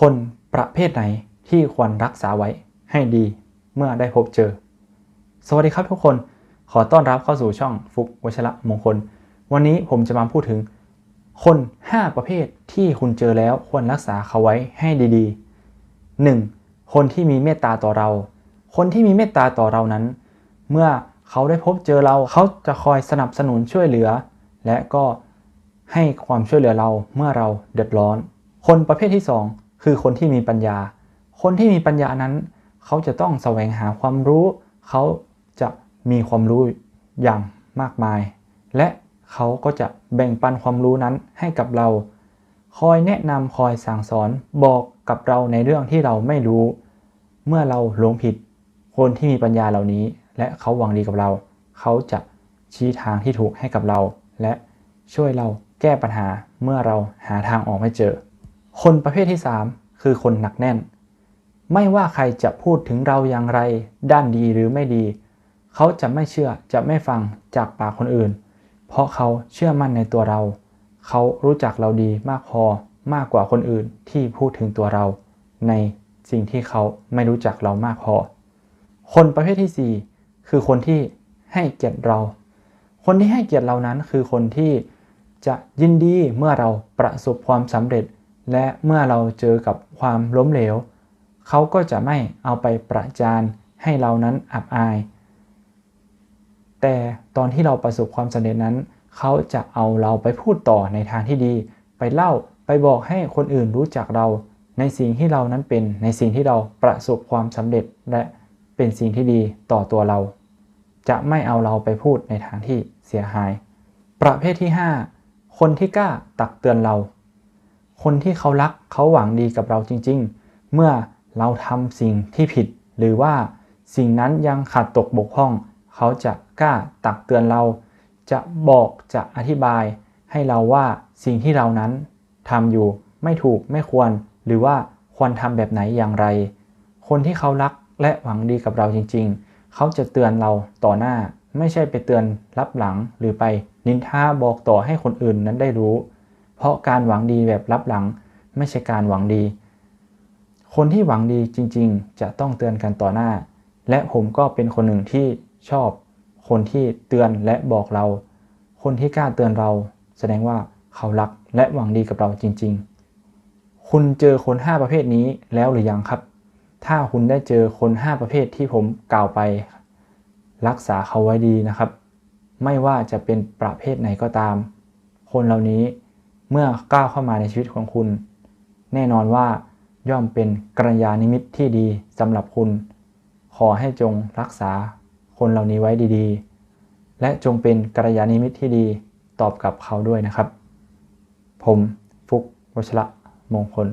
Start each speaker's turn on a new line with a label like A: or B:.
A: คนประเภทไหนที่ควรรักษาไว้ให้ดีเมื่อได้พบเจอ สวัสดีครับทุกคน ขอต้อนรับเข้าสู่ช่องฟุกวชระมงคล วันนี้ผมจะมาพูดถึง คน 5 ประเภทที่คุณเจอแล้วควรรักษาเขาไว้ให้ดีๆ 1. คนที่มีเมตตาต่อเรา คนที่มีเมตตาต่อเรานั้น เมื่อเขาได้พบเจอเราเขาจะคอยสนับสนุนช่วยเหลือ และก็ให้ความช่วยเหลือเราเมื่อเราเดือดร้อน คนประเภทที่ 2 คือคนที่มีปัญญา คนที่มีปัญญานั้น เขาจะต้องแสวงหาความรู้ เขาจะมีความรู้อย่างมากมาย และเขาก็จะแบ่งปันความรู้นั้นให้กับเรา คอยแนะนำคอยสั่งสอนบอกกับเราในเรื่องที่เราไม่รู้ เมื่อเราหลงผิด คนที่มีปัญญาเหล่านี้ และเขาหวังดีกับเรา เขาจะชี้ทางที่ถูกให้กับเรา และช่วยเราแก้ปัญหาเมื่อเราหาทางออกไม่เจอ คนประเภทที่ 3 คือคนหนักแน่น ไม่ว่าใครจะพูดถึงเราอย่างไร ด้านดีหรือไม่ดี เขาจะไม่เชื่อจะไม่ฟังจากปากคนอื่น เพราะเขาเชื่อมั่นในตัวเรา เขารู้จักเราดีมากพอมากกว่าคนอื่นที่พูดถึงตัวเรา ในสิ่งที่เขาไม่รู้จักเรามากพอ คนประเภทที่ 4 คือคนที่ให้เกียรติเรา คนที่ให้เกียรติเรานั้นคือคนที่จะยินดีเมื่อเราประสบความสำเร็จ และเมื่อเราเจอกับความล้มเหลว เขาก็จะไม่เอาไปประจานให้เรานั้นอับอาย แต่ตอนที่เราประสบความสำเร็จนั้น เขาจะเอาเราไปพูดต่อในทางที่ดี ไปเล่าไปบอกให้คนอื่นรู้จักเรา ในสิ่งที่เรานั้นเป็นในสิ่งที่เราประสบความสำเร็จและเป็นสิ่งที่ดีต่อตัวเรา จะไม่เอาเราไปพูดในทางที่เสียหาย ประเภทที่ 5 คนที่กล้าตักเตือนเรา คนที่เขารักเขาหวังดีกับเราจริง ๆ เมื่อเราทำสิ่งที่ผิด หรือว่าสิ่งนั้นยังขาดตกบกพร่อง เขาจะกล้าตักเตือนเรา จะบอกจะอธิบาย ให้เราว่าสิ่งที่เรานั้นทำอยู่ไม่ถูกไม่ควร หรือว่าควรทำแบบไหนอย่างไร คนที่เขารักและหวังดีกับเราจริง ๆ เขาจะเตือนเราต่อหน้า ไม่ใช่ไปเตือนรับหลังหรือไปนินทาบอกต่อให้คนอื่นนั้นได้รู้ ราะการหวังดีแบบรับหลังไม่ใช่การหวังดี คนที่หวังดีจริงๆ จะต้องเตือนกันต่อหน้า และผมก็เป็นคนหนึ่งที่ชอบ คนที่เตือนและบอกเรา คนที่กล้าเตือนเรา แสดงว่าเขารักและหวังดีกับเราจริง ๆ คุณเจอคน 5 ประเภทนี้แล้วหรือยังครับ ถ้าคุณได้เจอคน 5 ประเภทที่ผมกล่าวไป รักษาเขาไว้ดีนะครับ ไม่ว่าจะเป็นประเภทไหนก็ตาม คนเหล่านี้ เมื่อก้าวเข้ามาในชีวิตของคุณ แน่นอนว่าย่อมเป็นกัลยาณมิตที่ดีสำหรับคุณ ขอให้จงรักษาคนเหล่านี้ไว้ดีๆ และจงเป็นกัลยาณมิตที่ดีตอบกับเขาด้วยนะครับ ผมฟุกวชระมงคล